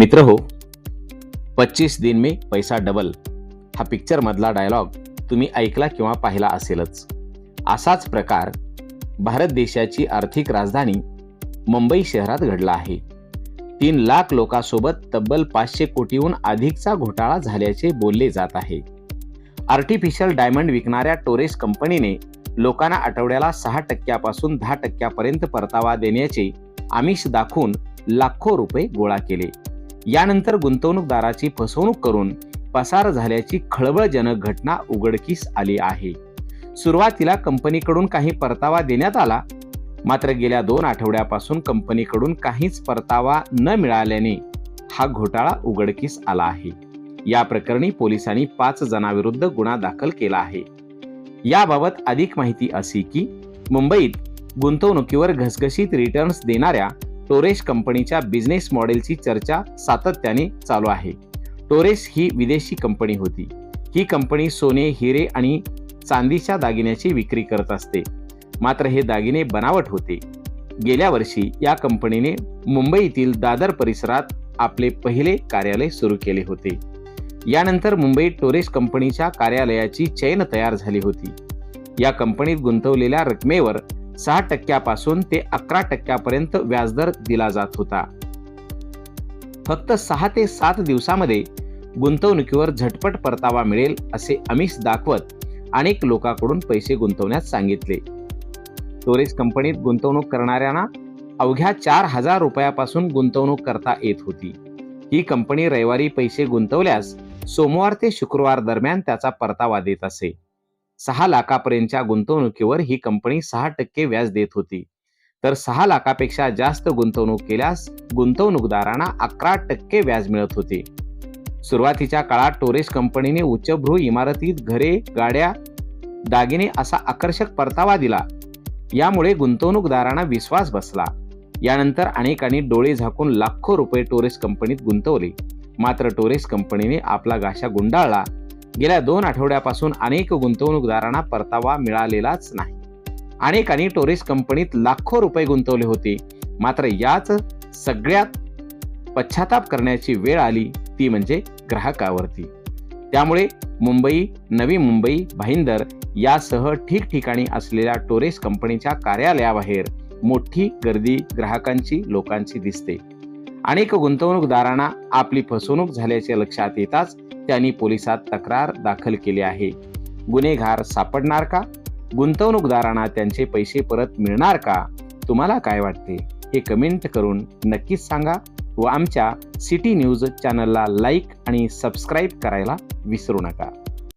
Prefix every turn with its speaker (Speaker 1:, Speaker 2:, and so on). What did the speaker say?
Speaker 1: मित्र हो पच्चीस दिन में पैसा डबल हा पिक्चर मधला डायलॉग तुम्ही ऐकला किंवा पाहिला असेलच. असाच प्रकार भारत देशाची आर्थिक राजधानी मुंबई शहरात घडला आहे. तीन लाख लोकांसोबत तब्बल पाचशे कोटीहून अधिकचा घोटाळा झाल्याचे बोलले जात आहे. आर्टिफिशियल डायमंड विकणाऱ्या टोरेस कंपनीने लोकांना आठवड्याला सहा टक्क्यापासून दहा टक्क्यापर्यंत परतावा देण्याचे आमिष दाखवून लाखो रुपये गोळा केले. यानंतर गुंतवणूकदाराची फसवणूक करून पसार झाल्याची खळबळजनक घटना उघडकीस आली आहे. सुरुवातीला कंपनीकडून काही परतावा देण्यात आला. मात्र गेल्या दोन आठवड्यापासून कंपनीकडून काहीच परतावा न मिळाल्याने हा घोटाळा उघडकीस आला आहे. या प्रकरणी पोलिसांनी पाच जणांविरुद्ध गुन्हा दाखल केला आहे. याबाबत अधिक माहिती अशी की मुंबईत गुंतवणुकीवर घसघशीत रिटर्न्स देणाऱ्या टोरेश कंपनीच्या बिझनेस मॉडेलची चर्चा सातत्याने चालू आहे. टोरेस ही विदेशी कंपनी होती. ही कंपनी सोने हिरे आणि चांदीच्या दागिन्याची विक्री करत असते. मात्र हे दागिने बनावट होते. गेल्या वर्षी या कंपनीने मुंबईतील दादर परिसरात आपले पहिले कार्यालय सुरू केले होते. यानंतर मुंबईत टोरेस कंपनीच्या कार्यालयाची चैन तयार झाली होती. या कंपनीत गुंतवलेल्या रकमेवर सहा टक्क्यापासून ते अकरा टक्क्यापर्यंत व्याजदर दिला जात होता. फक्त सहा ते सात दिवसामध्ये गुंतवणुकीवर झटपट परतावा मिळेल असे अमिष दाखवत अनेक लोकांकडून पैसे गुंतवण्यास सांगितले. स्टोरेज कंपनीत गुंतवणूक करणाऱ्यांना अवघ्या चार हजार रुपयापासून गुंतवणूक करता येत होती. ही कंपनी रविवारी पैसे गुंतवल्यास सोमवार ते शुक्रवार दरम्यान त्याचा परतावा देत असे. सहा लाखापर्यंतच्या गुंतवणुकीवर ही कंपनी सहा टक्के व्याज देत होती. तर सहा लाखापेक्षा जास्त गुंतवणूक केल्यास गुंतवणूकदारांना अकरा टक्के व्याज मिळत होते. सुरुवातीच्या काळात टोरेस कंपनीने उच्चभ्रू इमारतीत घरे गाड्या दागिने असा आकर्षक परतावा दिला. यामुळे गुंतवणूकदारांना विश्वास बसला. यानंतर अनेकांनी डोळे झाकून लाखो रुपये टोरेस कंपनीत गुंतवले. मात्र टोरेस कंपनीने आपला गाशा गुंडाळला. गेल्या दोन आठवड्यापासून अनेक गुंतवणूकदारांना परतावा मिळालेलाच नाही. अनेकांनी टोरेस कंपनीत लाखो रुपये गुंतवले होते. मात्र याच सगळ्यात पश्चाताप करण्याची वेळ आली ती म्हणजे ग्राहकावरती. त्यामुळे मुंबई नवी मुंबई भाईंदर यासह ठिकठिकाणी असलेल्या टोरेस कंपनीच्या कार्यालयाबाहेर मोठी गर्दी ग्राहकांची लोकांची दिसते. अनेक गुंतवणूकदारांना आपली फसवणूक झाल्याचे लक्षात येताच त्यांनी पोलिसात तक्रार दाखल केली आहे. गुन्हेगार सापडणार का? गुंतवणूकदारांना त्यांचे पैसे परत मिळणार का? तुम्हाला काय वाटते? हे कमेंट करून नक्कीच सांगा व आमच्या सिटी न्यूज चॅनलला लाईक आणि सबस्क्राईब करायला विसरू नका.